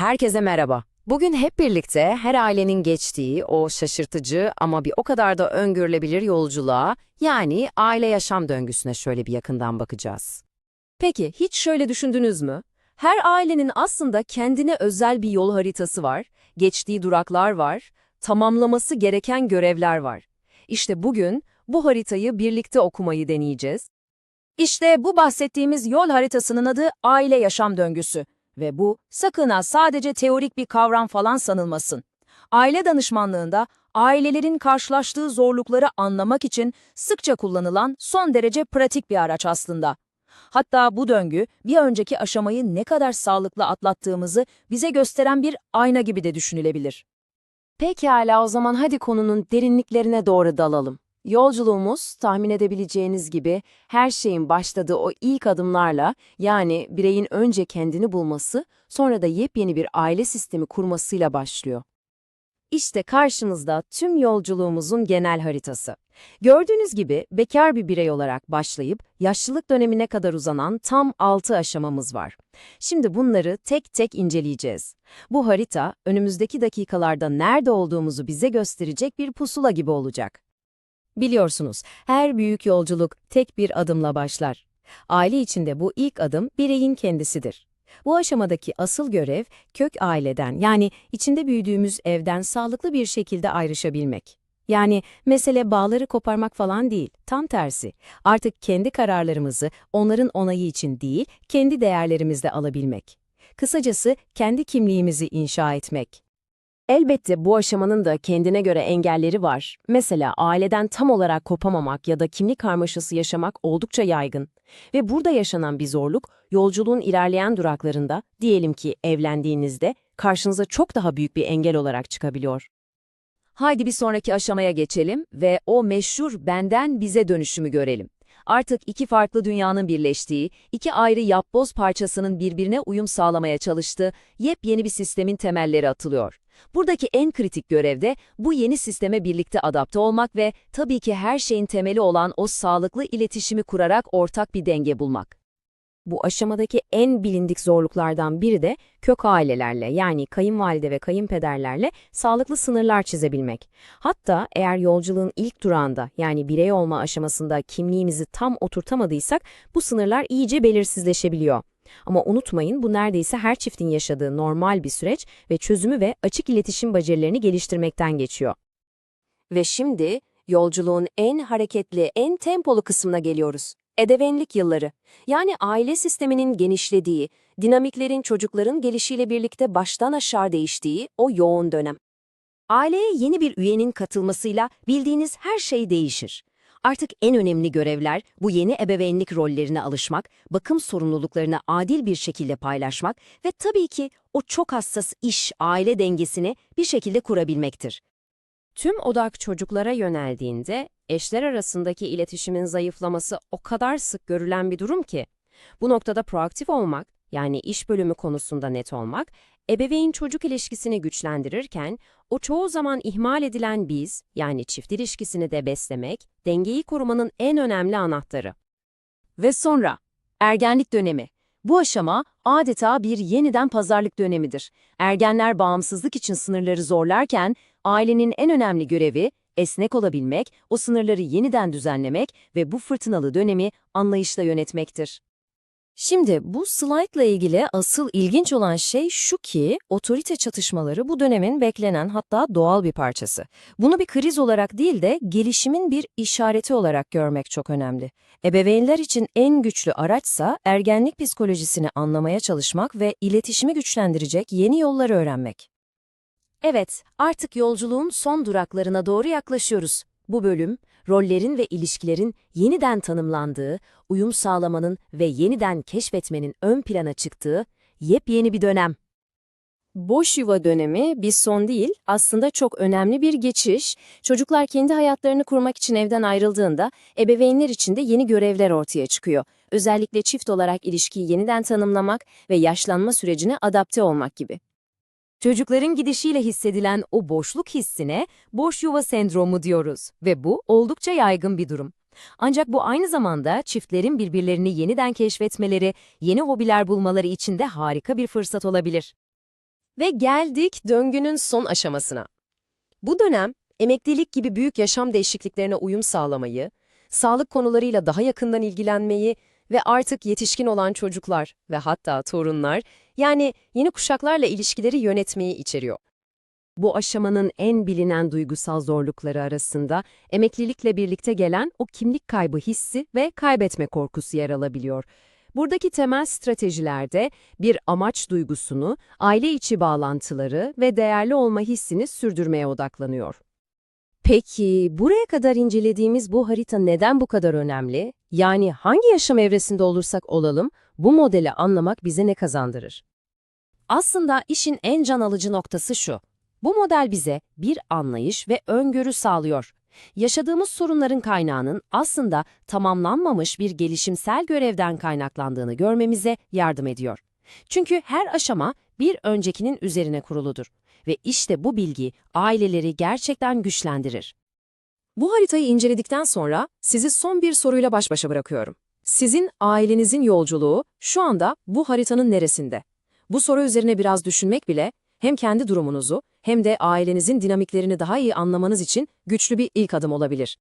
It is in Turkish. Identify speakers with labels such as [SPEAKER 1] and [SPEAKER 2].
[SPEAKER 1] Herkese merhaba. Bugün hep birlikte her ailenin geçtiği o şaşırtıcı ama bir o kadar da öngörülebilir yolculuğa, yani aile yaşam döngüsüne şöyle bir yakından bakacağız.
[SPEAKER 2] Peki hiç şöyle düşündünüz mü? Her ailenin aslında kendine özel bir yol haritası var, geçtiği duraklar var, tamamlaması gereken görevler var. İşte bugün bu haritayı birlikte okumayı deneyeceğiz. İşte bu bahsettiğimiz yol haritasının adı aile yaşam döngüsü. Ve bu sakın ha sadece teorik bir kavram falan sanılmasın. Aile danışmanlığında ailelerin karşılaştığı zorlukları anlamak için sıkça kullanılan son derece pratik bir araç aslında. Hatta bu döngü bir önceki aşamayı ne kadar sağlıklı atlattığımızı bize gösteren bir ayna gibi de düşünülebilir.
[SPEAKER 1] Pekala o zaman hadi konunun derinliklerine doğru dalalım. Yolculuğumuz tahmin edebileceğiniz gibi her şeyin başladığı o ilk adımlarla yani bireyin önce kendini bulması sonra da yepyeni bir aile sistemi kurmasıyla başlıyor. İşte karşınızda tüm yolculuğumuzun genel haritası. Gördüğünüz gibi bekar bir birey olarak başlayıp yaşlılık dönemine kadar uzanan tam 6 aşamamız var. Şimdi bunları tek tek inceleyeceğiz. Bu harita önümüzdeki dakikalarda nerede olduğumuzu bize gösterecek bir pusula gibi olacak. Biliyorsunuz, her büyük yolculuk tek bir adımla başlar. Aile içinde bu ilk adım bireyin kendisidir. Bu aşamadaki asıl görev kök aileden yani içinde büyüdüğümüz evden sağlıklı bir şekilde ayrışabilmek. Yani mesele bağları koparmak falan değil, tam tersi. Artık kendi kararlarımızı onların onayı için değil, kendi değerlerimizle alabilmek. Kısacası kendi kimliğimizi inşa etmek. Elbette bu aşamanın da kendine göre engelleri var. Mesela aileden tam olarak kopamamak ya da kimlik karmaşası yaşamak oldukça yaygın. Ve burada yaşanan bir zorluk, yolculuğun ilerleyen duraklarında, diyelim ki evlendiğinizde, karşınıza çok daha büyük bir engel olarak çıkabiliyor.
[SPEAKER 2] Haydi bir sonraki aşamaya geçelim ve o meşhur benden bize dönüşümü görelim. Artık iki farklı dünyanın birleştiği, iki ayrı yapboz parçasının birbirine uyum sağlamaya çalıştığı yepyeni bir sistemin temelleri atılıyor. Buradaki en kritik görev de bu yeni sisteme birlikte adapte olmak ve tabii ki her şeyin temeli olan o sağlıklı iletişimi kurarak ortak bir denge bulmak.
[SPEAKER 1] Bu aşamadaki en bilindik zorluklardan biri de kök ailelerle yani kayınvalide ve kayınpederlerle sağlıklı sınırlar çizebilmek. Hatta eğer yolculuğun ilk durağında yani birey olma aşamasında kimliğimizi tam oturtamadıysak bu sınırlar iyice belirsizleşebiliyor. Ama unutmayın bu neredeyse her çiftin yaşadığı normal bir süreç ve çözümü ve açık iletişim becerilerini geliştirmekten geçiyor. Ve şimdi yolculuğun en hareketli, en tempolu kısmına geliyoruz. Edevenlik yılları. Yani aile sisteminin genişlediği, dinamiklerin çocukların gelişiyle birlikte baştan aşağı değiştiği o yoğun dönem. Aileye yeni bir üyenin katılmasıyla bildiğiniz her şey değişir. Artık en önemli görevler bu yeni ebeveynlik rollerine alışmak, bakım sorumluluklarını adil bir şekilde paylaşmak ve tabii ki o çok hassas iş-aile dengesini bir şekilde kurabilmektir. Tüm odak çocuklara yöneldiğinde eşler arasındaki iletişimin zayıflaması o kadar sık görülen bir durum ki. Bu noktada proaktif olmak, yani iş bölümü konusunda net olmak, ebeveyn-çocuk ilişkisini güçlendirirken, o çoğu zaman ihmal edilen biz, yani çift ilişkisini de beslemek, dengeyi korumanın en önemli anahtarı.
[SPEAKER 2] Ve sonra, ergenlik dönemi. Bu aşama adeta bir yeniden pazarlık dönemidir. Ergenler bağımsızlık için sınırları zorlarken, ailenin en önemli görevi esnek olabilmek, o sınırları yeniden düzenlemek ve bu fırtınalı dönemi anlayışla yönetmektir.
[SPEAKER 1] Şimdi bu slaytla ilgili asıl ilginç olan şey şu ki otorite çatışmaları bu dönemin beklenen hatta doğal bir parçası. Bunu bir kriz olarak değil de gelişimin bir işareti olarak görmek çok önemli. Ebeveynler için en güçlü araçsa ergenlik psikolojisini anlamaya çalışmak ve iletişimi güçlendirecek yeni yollar öğrenmek. Evet, artık yolculuğun son duraklarına doğru yaklaşıyoruz. Bu bölüm, rollerin ve ilişkilerin yeniden tanımlandığı, uyum sağlamanın ve yeniden keşfetmenin ön plana çıktığı yepyeni bir dönem. Boş yuva dönemi bir son değil, aslında çok önemli bir geçiş. Çocuklar kendi hayatlarını kurmak için evden ayrıldığında ebeveynler için de yeni görevler ortaya çıkıyor. Özellikle çift olarak ilişkiyi yeniden tanımlamak ve yaşlanma sürecine adapte olmak gibi.
[SPEAKER 2] Çocukların gidişiyle hissedilen o boşluk hissine boş yuva sendromu diyoruz ve bu oldukça yaygın bir durum. Ancak bu aynı zamanda çiftlerin birbirlerini yeniden keşfetmeleri, yeni hobiler bulmaları için de harika bir fırsat olabilir. Ve geldik döngünün son aşamasına. Bu dönem emeklilik gibi büyük yaşam değişikliklerine uyum sağlamayı, sağlık konularıyla daha yakından ilgilenmeyi ve artık yetişkin olan çocuklar ve hatta torunlar yani yeni kuşaklarla ilişkileri yönetmeyi içeriyor.
[SPEAKER 1] Bu aşamanın en bilinen duygusal zorlukları arasında emeklilikle birlikte gelen o kimlik kaybı hissi ve kaybetme korkusu yer alabiliyor. Buradaki temel stratejilerde bir amaç duygusunu, aile içi bağlantıları ve değerli olma hissini sürdürmeye odaklanıyor.
[SPEAKER 2] Peki buraya kadar incelediğimiz bu harita neden bu kadar önemli? Yani hangi yaşam evresinde olursak olalım bu modeli anlamak bize ne kazandırır? Aslında işin en can alıcı noktası şu. Bu model bize bir anlayış ve öngörü sağlıyor. Yaşadığımız sorunların kaynağının aslında tamamlanmamış bir gelişimsel görevden kaynaklandığını görmemize yardım ediyor. Çünkü her aşama bir öncekinin üzerine kuruludur. Ve işte bu bilgi aileleri gerçekten güçlendirir. Bu haritayı inceledikten sonra sizi son bir soruyla baş başa bırakıyorum. Sizin ailenizin yolculuğu şu anda bu haritanın neresinde? Bu soru üzerine biraz düşünmek bile hem kendi durumunuzu hem de ailenizin dinamiklerini daha iyi anlamanız için güçlü bir ilk adım olabilir.